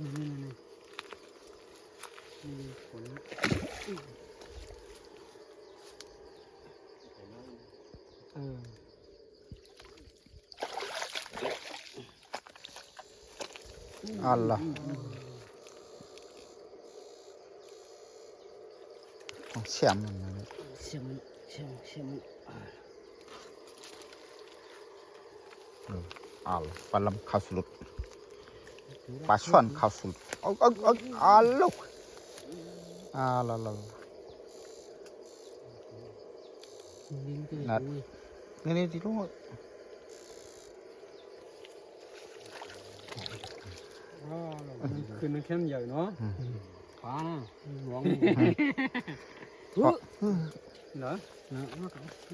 นี่นี่นี่นี่ผลนะเอออัลล่ะของเสียมมันนะเนี่ยเสียมันเสียมเสียมอ่าอัลปลาลำข้าสลุด ปลาช่อนข้าวสลุดเอาเอาเอาอัลลูกอัลลล่ะยิงตัวนัดอุ้ยนี่นี่ที่ลูกอ๋อมันขึ้นมันเข้มใหญ่เนาะปลาน่ะหวงเออเหรอเนาะมากันก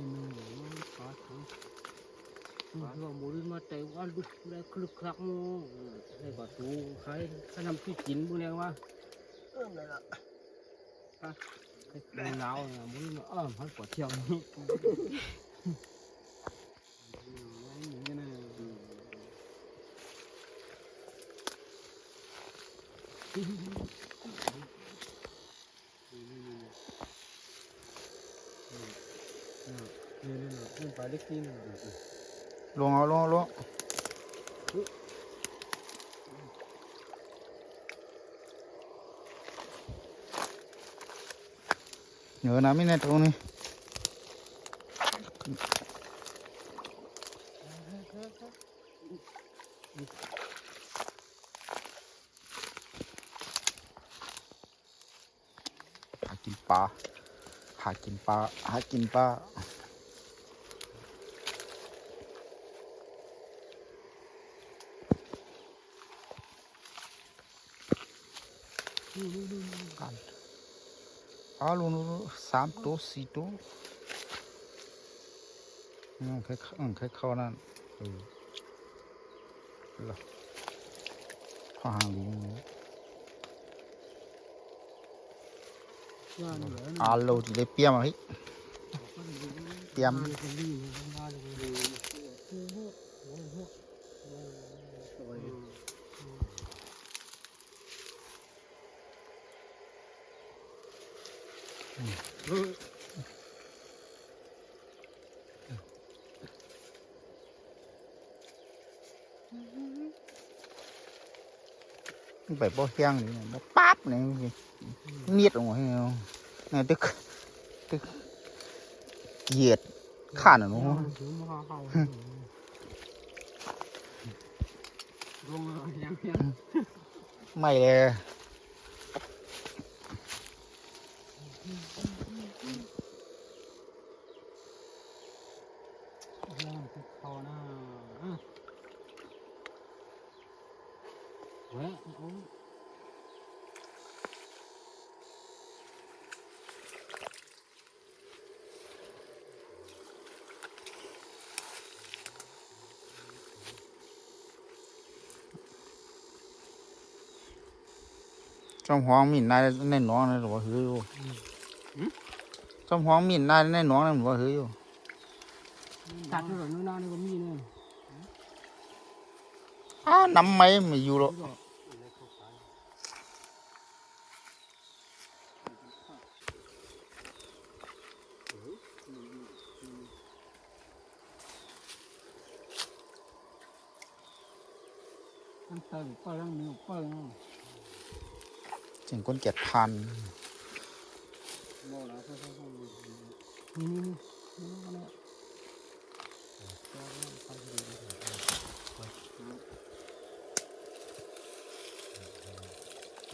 ินหมูปลาทั้งปลาว่าห มูนี่มาแต่ว่าลุกได้คลึกคลักมูได้กว่าตูใครขนำที่กินพวกเนี้ยว่าเออนั่นละอะไอ้หนาวเนี่ยหมูนี่มาอ้อมให้กว่าเที่ยวนี่อย่างนี้นะนี่นี่นี่นี่ปลาเล็กนี่นะ ลงเอาลงเอาลงเดี๋ยวนะไม่แน่ตรงนี้หากินปลาหากินปลาหากินปลา กันอ๋อลุงลุงสามตัวสี่ตัวอืมแค่อืมแค่เข้านั่นเออเหรอข้อหางลุงว่าเหลือาลที่ได้เปียมาเฮ้ยเปียม phải bó hang này nó páp này nhiệt rồi ngoài này tức tức diệt. Khản ở nó mày là trong hoang mình này nên nó này rồi. Hư luôn กตึกเหยียดข้านอะหนูลงยังยังไม่เลยยังคอหน้าเว้ยโอ้จอมห้องมีนายในหนองนั่นหรือว่าเฮ้ยอยู่จอมห้องมีนายในหนองนั่นหรือว่าเฮ้ยอยู่ตัดด้วยนู่นนั่นนี่ก็มีเนี่ยอ้าน้ำไม่ไม่อยู่หรอกตั้งแต่เปิดตั้งนิ้วเปิดเนาะจึงคนเก็ดพัน もうなさそうなん。です、なね、う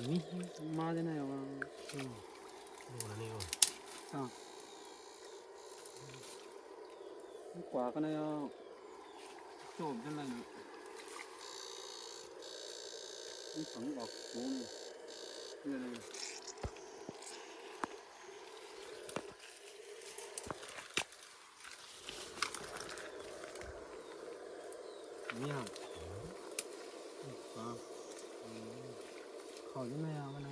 いま。でないよな。うん。どうなよ。あ。結構開かないよ。今日出ないの。一本がこね。出ない。 เนี่ยอ่าเขาจะไม่เอามันนะ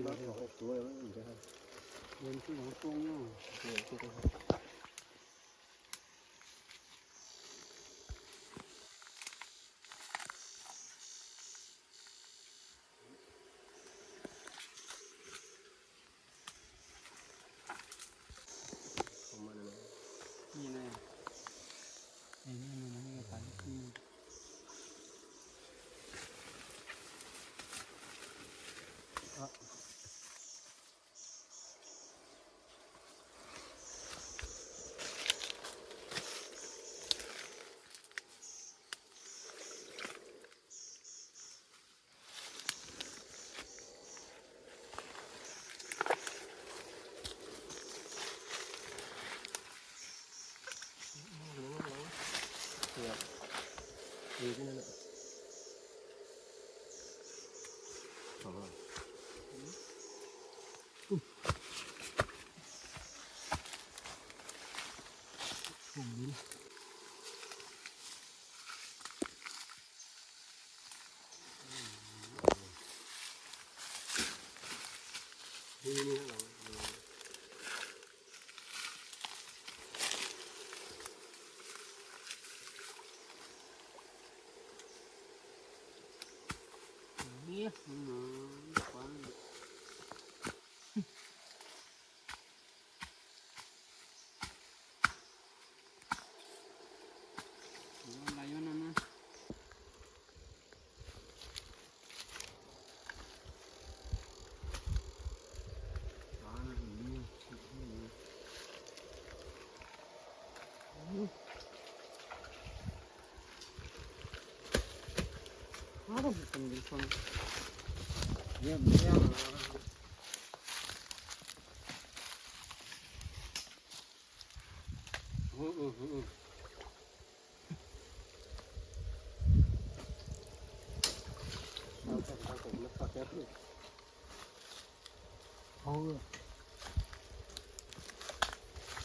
你把手给我我给你给你给你不能动啊 Família. Yes, no, fine. Para mısın bir konu? Ya buraya var. Uh, uh, uh. Thôi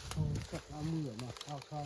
Thôi chắc là mưa mà sao sao